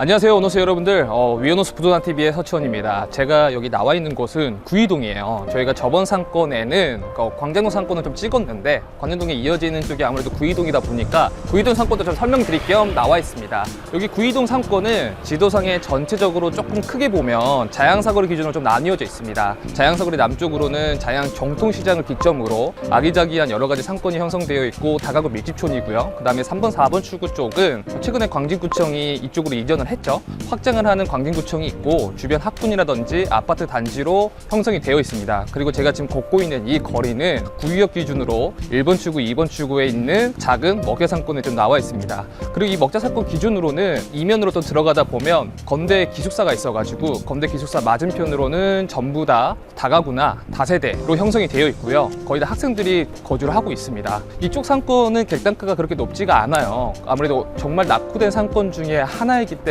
안녕하세요 오노스 여러분들. 어, 위오노스 부동산 TV의 서치원입니다. 제가 여기 나와 있는 곳은 구이동이에요. 저희가 저번 상권에는 어, 광장동 상권을 좀 찍었는데 광장동에 이어지는 쪽이 아무래도 구이동이다 보니까 구이동 상권도 좀 설명드릴 겸 나와 있습니다. 여기 구이동 상권은 지도상에 전체적으로 조금 크게 보면 자양사거리 기준으로 좀 나뉘어져 있습니다. 자양사거리 남쪽으로는 자양 정통시장을 기점으로 아기자기한 여러 가지 상권이 형성되어 있고 다가구 밀집촌이고요. 그 다음에 3번 4번 출구 쪽은 최근에 광진구청이 이쪽으로 이전을 했죠. 확장을 하는 광진구청이 있고 주변 학군이라든지 아파트 단지로 형성이 되어 있습니다. 그리고 제가 지금 걷고 있는 이 거리는 구유역 기준으로 1번 출구, 2번 출구에 있는 작은 먹자상권에 좀 나와 있습니다. 그리고 이 먹자 상권 기준으로는 이면으로 또 들어가다 보면 건대 기숙사가 있어가지고 건대 기숙사 맞은편으로는 전부 다 다가구나 다세대로 형성이 되어 있고요. 거의 다 학생들이 거주를 하고 있습니다. 이쪽 상권은 객단가가 그렇게 높지가 않아요. 아무래도 정말 낙후된 상권 중에 하나이기 때문에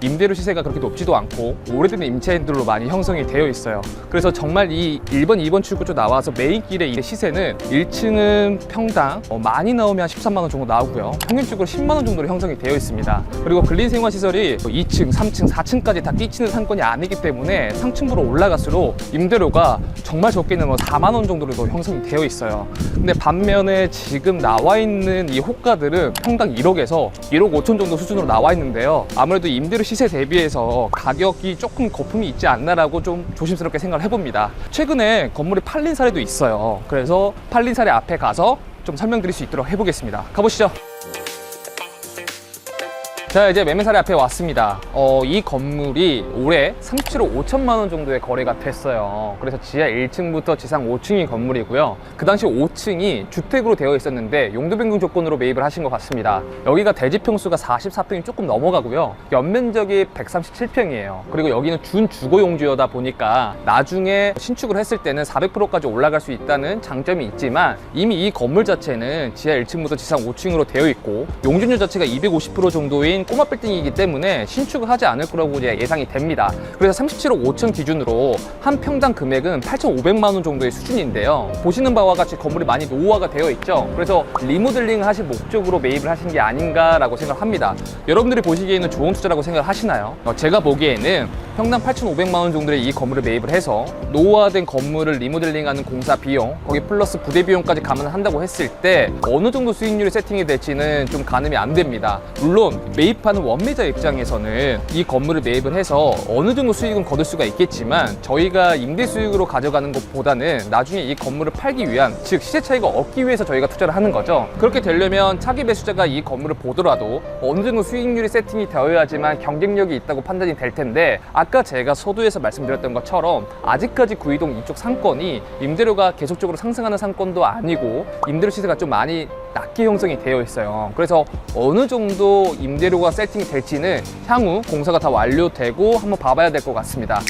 임대료 시세가 그렇게 높지도 않고 오래된 임차인들로 많이 형성이 되어 있어요. 그래서 정말 이 1번, 2번 출구 쪽 나와서 메인길의 이 시세는 1층은 평당 어, 많이 나오면 한 13만 원 정도 나오고요. 평균적으로 10만 원 정도로 형성이 되어 있습니다. 그리고 근린생활시설이 2층, 3층, 4층까지 다 끼치는 상권이 아니기 때문에 상층부로 올라갈수록 임대료가 정말 적게는 뭐 4만 원 정도로도 형성이 되어 있어요. 근데 반면에 지금 나와 있는 이 호가들은 평당 1억에서 1억 5천 정도 수준으로 나와 있는데요. 아무래도 임대료 시세 대비해서 가격이 조금 거품이 있지 않나라고 좀 조심스럽게 생각을 해봅니다. 최근에 건물이 팔린 사례도 있어요. 그래서 팔린 사례 앞에 가서 좀 설명드릴 수 있도록 해보겠습니다. 가보시죠. 자 이제 매매사례 앞에 왔습니다. 어, 이 건물이 올해 37억 5천만 원 정도의 거래가 됐어요. 그래서 지하 1층부터 지상 5층인 건물이고요. 그 당시 5층이 주택으로 되어 있었는데 용도 변경 조건으로 매입을 하신 것 같습니다. 여기가 대지 평수가 44평이 조금 넘어가고요. 연면적이 137평이에요. 그리고 여기는 준 주거 용지여다 보니까 나중에 신축을 했을 때는 400%까지 올라갈 수 있다는 장점이 있지만 이미 이 건물 자체는 지하 1층부터 지상 5층으로 되어 있고 용적률 자체가 250% 정도인 꼬마 빌딩이기 때문에 신축을 하지 않을 거라고 예상이 됩니다. 그래서 37억 5천 기준으로 한 평당 금액은 8,500만 원 정도의 수준인데요. 보시는 바와 같이 건물이 많이 노후화가 되어 있죠. 그래서 리모델링 하실 목적으로 매입을 하신 게 아닌가라고 생각합니다. 여러분들이 보시기에는 좋은 투자라고 생각을 하시나요? 어, 제가 보기에는 평당 8,500만 원 정도의 이 건물을 매입을 해서 노후화된 건물을 리모델링하는 공사 비용, 거기 플러스 부대 비용까지 감안한다고 했을 때 어느 정도 수익률이 세팅이 될지는 좀 가늠이 안 됩니다. 물론 매입 하는 원매자 입장에서는 이 건물을 매입을 해서 어느 정도 수익은 거둘 수가 있겠지만 저희가 임대 수익으로 가져가는 것보다는 나중에 이 건물을 팔기 위한 즉 시세 차익을 얻기 위해서 저희가 투자를 하는 거죠. 그렇게 되려면 차기 매수자가 이 건물을 보더라도 어느 정도 수익률이 세팅이 되어야지만 경쟁력이 있다고 판단이 될 텐데 아까 제가 서두에서 말씀드렸던 것처럼 아직까지 구이동 이쪽 상권이 임대료가 계속적으로 상승하는 상권도 아니고 임대료 시세가 좀 많이 낮게 형성이 되어 있어요. 그래서 어느 정도 임대료가 세팅이 될지는 향후 공사가 다 완료되고 한번 봐봐야 될 것 같습니다.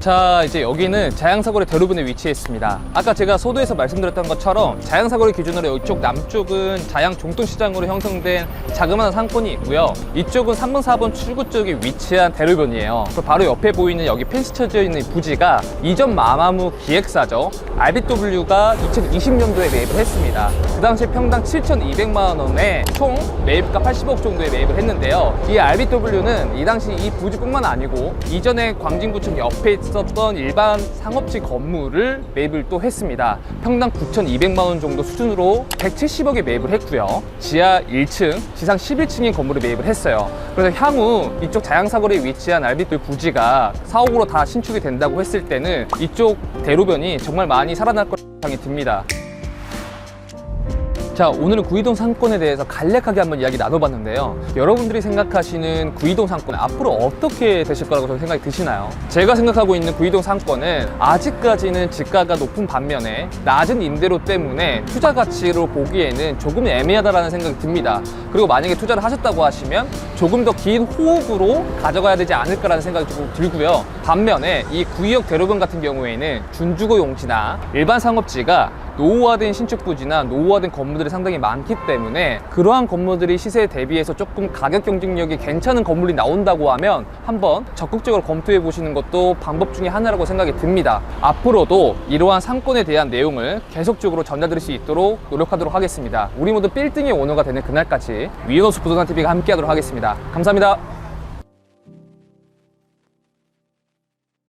자 이제 여기는 자양사거리 대로변에 위치해 있습니다. 아까 제가 소도에서 말씀드렸던 것처럼 자양사거리 기준으로 이쪽 남쪽은 자양 종통시장으로 형성된 자그마한 상권이 있고요. 이쪽은 3번 4번 출구 쪽에 위치한 대로변이에요. 그 바로 옆에 보이는 여기 펜스 쳐져 있는 부지가 이전 마마무 기획사죠. RBW가 2020년도에 매입을 했습니다. 그 당시 평당 7,200만 원에 총 매입가 80억 정도에 매입을 했는데요. 이 RBW는 이 당시 이 부지뿐만 아니고 이전에 광진구청 옆에 있었던 일반 상업지 건물을 매입을 또 했습니다. 평당 9,200만 원 정도 수준으로 170억에 매입을 했고요. 지하 1층, 지상 11층인 건물을 매입을 했어요. 그래서 향후 이쪽 자양사거리에 위치한 알비토 부지가 4억으로 다 신축이 된다고 했을 때는 이쪽 대로변이 정말 많이 살아날 거라는 생각이 듭니다. 자 오늘은 구이동 상권에 대해서 간략하게 한번 이야기 나눠봤는데요. 여러분들이 생각하시는 구이동 상권 앞으로 어떻게 되실 거라고 저는 생각이 드시나요? 제가 생각하고 있는 구이동 상권은 아직까지는 지가가 높은 반면에 낮은 임대료 때문에 투자 가치로 보기에는 조금 애매하다라는 생각이 듭니다. 그리고 만약에 투자를 하셨다고 하시면 조금 더 긴 호흡으로 가져가야 되지 않을까라는 생각이 조금 들고요. 반면에 이 구이역 대로변 같은 경우에는 준주거 용지나 일반 상업지가 노후화된 신축 부지나 노후화된 건물들 이 상당히 많기 때문에 그러한 건물들이 시세에 대비해서 조금 가격 경쟁력이 괜찮은 건물이 나온다고 하면 한번 적극적으로 검토해 보시는 것도 방법 중에 하나라고 생각이 듭니다. 앞으로도 이러한 상권에 대한 내용을 계속적으로 전달드릴 수 있도록 노력하도록 하겠습니다. 우리 모두 빌딩의 오너가 되는 그날까지 위너스 부동산 TV가 함께하도록 하겠습니다. 감사합니다.